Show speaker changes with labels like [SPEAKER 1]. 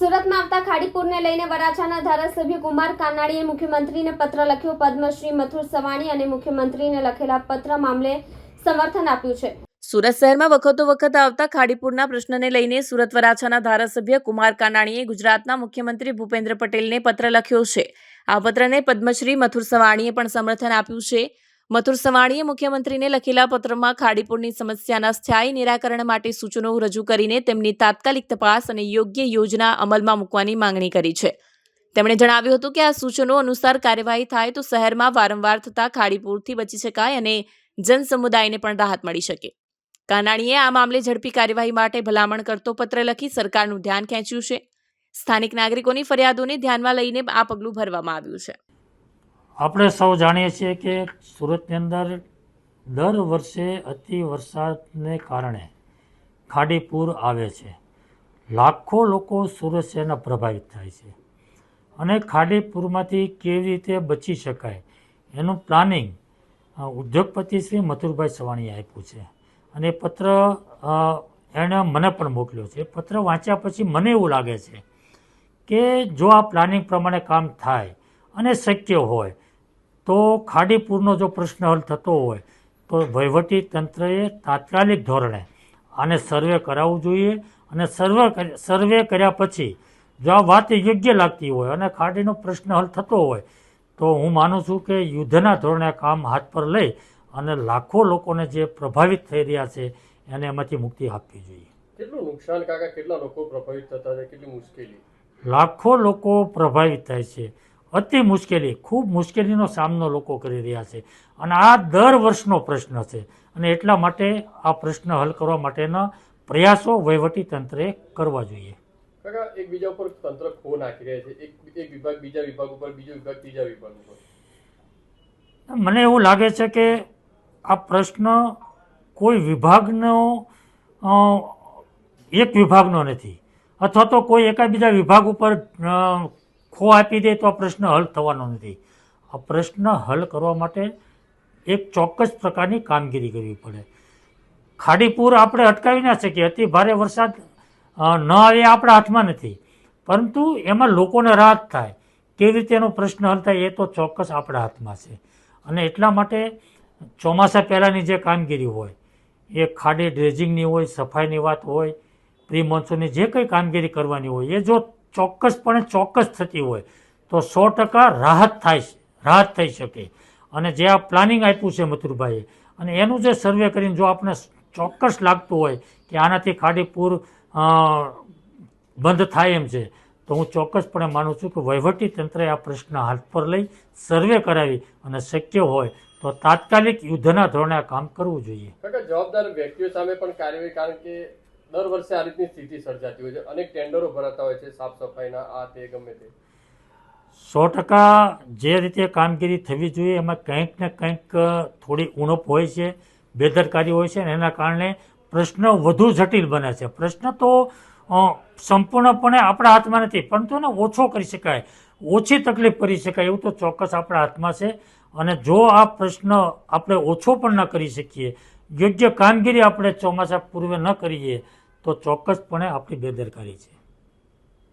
[SPEAKER 1] સુરતમાં આવતા ખાડીપુરને લઈને વરાછાના ધારાસભ્ય કુમાર કાનાણીએ મુખ્યમંત્રીને પત્ર લખ્યો. પદ્મશ્રી મથુર સવાણી અને મુખ્યમંત્રીને લખેલા પત્ર મામલે સમર્થન આપ્યું છે.
[SPEAKER 2] સુરત શહેરમાં વખતો વખત આવતા ખાડીપુરના પ્રશ્નને લઈને સુરત વરાછાના ધારાસભ્ય કુમાર કાનાણીએ ગુજરાતના મુખ્યમંત્રી ભૂપેન્દ્ર પટેલને પત્ર લખ્યો છે. આ પત્રને પદ્મશ્રી મથુર સવાણીએ પણ સમર્થન આપ્યું છે. મથુર સવાણીએ મુખ્યમંત્રીને લખેલા પત્રમાં ખાડીપુરની સમસ્યાના સ્થાયી નિરાકરણ માટે સૂચનો રજૂ કરીને તેમની તાત્કાલિક તપાસ અને યોગ્ય યોજના અમલમાં મૂકવાની માંગણી કરી છે. તેમણે જણાવ્યું હતું કે આ સૂચનો અનુસાર કાર્યવાહી થાય તો શહેરમાં વારંવાર થતા ખાડીપુરથી બચી શકાય અને જનસમુદાયને પણ રાહત મળી શકે. કાનાણીએ આ મામલે ઝડપી કાર્યવાહી માટે ભલામણ કરતો પત્ર લખી સરકારનું ધ્યાન ખેંચ્યું છે. સ્થાનિક નાગરિકોની ફરિયાદોને ધ્યાનમાં લઈને આ પગલું ભરવામાં આવ્યું છે.
[SPEAKER 3] આપણે સૌ જાણીએ છીએ કે સુરતની અંદર દર વર્ષે અતિ વરસાદને કારણે ખાડી પૂર આવે છે. લાખો લોકો સુરત શહેરના પ્રભાવિત થાય છે. અને ખાડી પૂરમાંથી કેવી રીતે બચી શકાય એનું પ્લાનિંગ ઉદ્યોગપતિ શ્રી મથુરભાઈ સવાણીએ આપ્યું છે. અને પત્ર એણે મને પણ મોકલ્યો છે. પત્ર વાંચ્યા પછી મને એવું લાગે છે કે જો આ પ્લાનિંગ પ્રમાણે કામ થાય અને શક્ય હોય તો ખાડીપુરનો જો પ્રશ્ન હલ થતો હોય તો વહીવટી તંત્રએ તાત્કાલિક ધોરણે આને સર્વે કરાવવું જોઈએ અને સર્વે સર્વે કર્યા પછી જો આ વાત યોગ્ય લાગતી હોય અને ખાડીનો પ્રશ્ન હલ થતો હોય તો હું માનું છું કે યુદ્ધના ધોરણે કામ હાથ પર લઈ અને લાખો લોકોને જે પ્રભાવિત થઈ રહ્યા છે એને એમાંથી મુક્તિ આપવી જોઈએ.
[SPEAKER 4] કેટલું નુકસાન કાકા? કેટલા લોકો પ્રભાવિત થતા છે? કેટલી મુશ્કેલી?
[SPEAKER 3] લાખો લોકો પ્રભાવિત થાય છે. અતિ મુશ્કેલી ખૂબ મુશ્કેલીનો સામનો લોકો કરી રહ્યા છે. અને આ દર વર્ષનો પ્રશ્ન છે. અને એટલા માટે આ પ્રશ્ન હલ કરવા માટેના પ્રયાસો તંત્રે કરવા જોઈએ.
[SPEAKER 4] કાકા એક ઉપર તંત્ર ખો નાખી રહ્યા છે. એક એક વિભાગ બીજા વિભાગ ઉપર બીજો વિભાગ ત્રીજા વિભાગ ઉપર.
[SPEAKER 3] મને એવું લાગે છે કે આ પ્રશ્ન કોઈ વિભાગનો એક વિભાગનો નથી. અથવા તો કોઈ એકાબીજા વિભાગ ઉપર ખો આપી દે તો આ પ્રશ્ન હલ થવાનો નથી. આ પ્રશ્ન હલ કરવા માટે એક ચોક્કસ પ્રકારની કામગીરી કરવી પડે. ખાડીપુર આપણે અટકાવી ના શકીએ. અતિ ભારે વરસાદ ન આવે આપણા હાથમાં નથી. પરંતુ એમાં લોકોને રાહત થાય. કેવી રીતે એનો પ્રશ્ન હલ થાય એ તો ચોક્કસ આપણા હાથમાં છે. અને એટલા માટે ચોમાસા પહેલાંની જે કામગીરી હોય, એ ખાડી ડ્રેજિંગની હોય, સફાઈની વાત હોય પ્રી મોન્સૂનની જે કંઈ કામગીરી કરવાની હોય, એ જો ચોક્કસપણે ચોક્કસ થતી હોય, તો સો ટકા રાહત થાય રાહત થઈ શકે. અને જે આ પ્લાનિંગ આપ્યું છે મથુરભાઈએ, અને એનું જે સર્વે કરીને જો આપણે ચોક્કસ લાગતું હોય કે આનાથી ખાડીપુર બંધ થાય એમ છે, તો હું ચોક્કસપણે માનું છું કે વહીવટી તંત્રે આ પ્રશ્ન હાથ પર લઈ સર્વે કરાવી અને શક્ય હોય તો તાત્કાલિક યુદ્ધના ધોરણે આ કામ કરવું જોઈએ.
[SPEAKER 4] જવાબદાર વ્યક્તિઓ સામે પણ કાર્યવાહી, કારણ કે દર વર્ષે આ રીતની સ્થિતિ સર્જાતી હોય છે. અનેક ટેન્ડરો ભરાતા હોય છે સાફ સફાઈના, આ તે ગમે તે.
[SPEAKER 3] સો ટકા જે રીતે કામગીરી થવી જોઈએ, એમાં કંઈક ને કંઈક થોડી ઉણપ હોય છે, બેદરકારી હોય છે ને એના કારણે પ્રશ્ન વધુ જટિલ બને છે. પ્રશ્ન તો સંપૂર્ણપણે આપણા હાથમાં નથી, પરંતુ એને ઓછો કરી શકાય. ઓછી તકલીફ કરી શકાય, એવું તો ચોક્કસ આપણા હાથમાં છે. અને જો આ પ્રશ્ન આપણે ઓછો પણ ન કરી શકીએ, યોગ્ય કામગીરી આપણે ચોમાસા પૂર્વે ન કરીએ તો ચોક્કસપણે આપણી બેદરકારી છે.